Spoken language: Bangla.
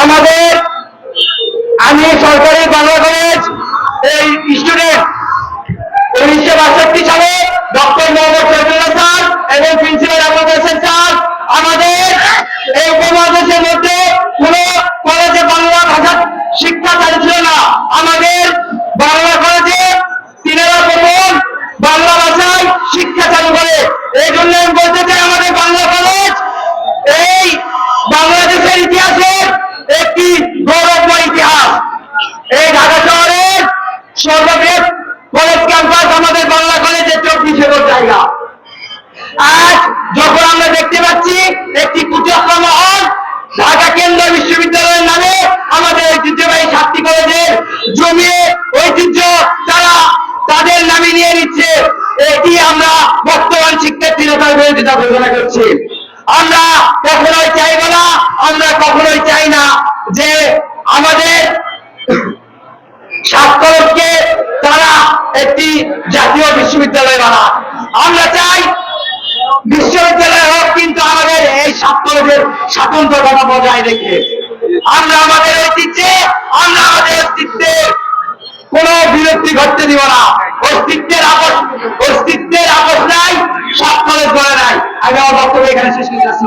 আমাদের আমি সরকারি বাংলা কলেজ এই স্টুডেন্ট উনিশশো বাষট্টি সালে ডক্টর মোহাম্মদ শহীদুল্লাহ স্যার এবং প্রিন্সিপাল আমাদের স্যার আমাদের এই উপমহাদেশের মধ্যে একটি কুচক্র মহল ঢাকা কেন্দ্র বিশ্ববিদ্যালয়ের নামে আমাদের ঐতিহ্যবাহী সাতটি কলেজের জমিয়ে ঐতিহ্য তারা তাদের নামে নিয়ে নিচ্ছে। এটি আমরা বর্তমান শিক্ষার্থীরা তার বিরোধিতা ঘোষণা করছি। আমরা কখনোই চাইব না, আমরা কখনোই চাই না যে আমাদের স্বাক্ষরকে তারা একটি জাতীয় বিশ্ববিদ্যালয় বানা আমরা চাই বিশ্ববিদ্যালয় হোক কিন্তু স্বাক্ষরের স্বাতন্ত্রতা বজায় রেখে আমরা আমাদের ঐতিহ্যে, আমরা আমাদের অস্তিত্বের কোন বিরক্তি ঘটতে দিব না। অস্তিত্বের আপস অস্তিত্বের আপস নাই সাত করে নাই। আমি আমার বক্তব্য এখানে শেষ করে যাচ্ছি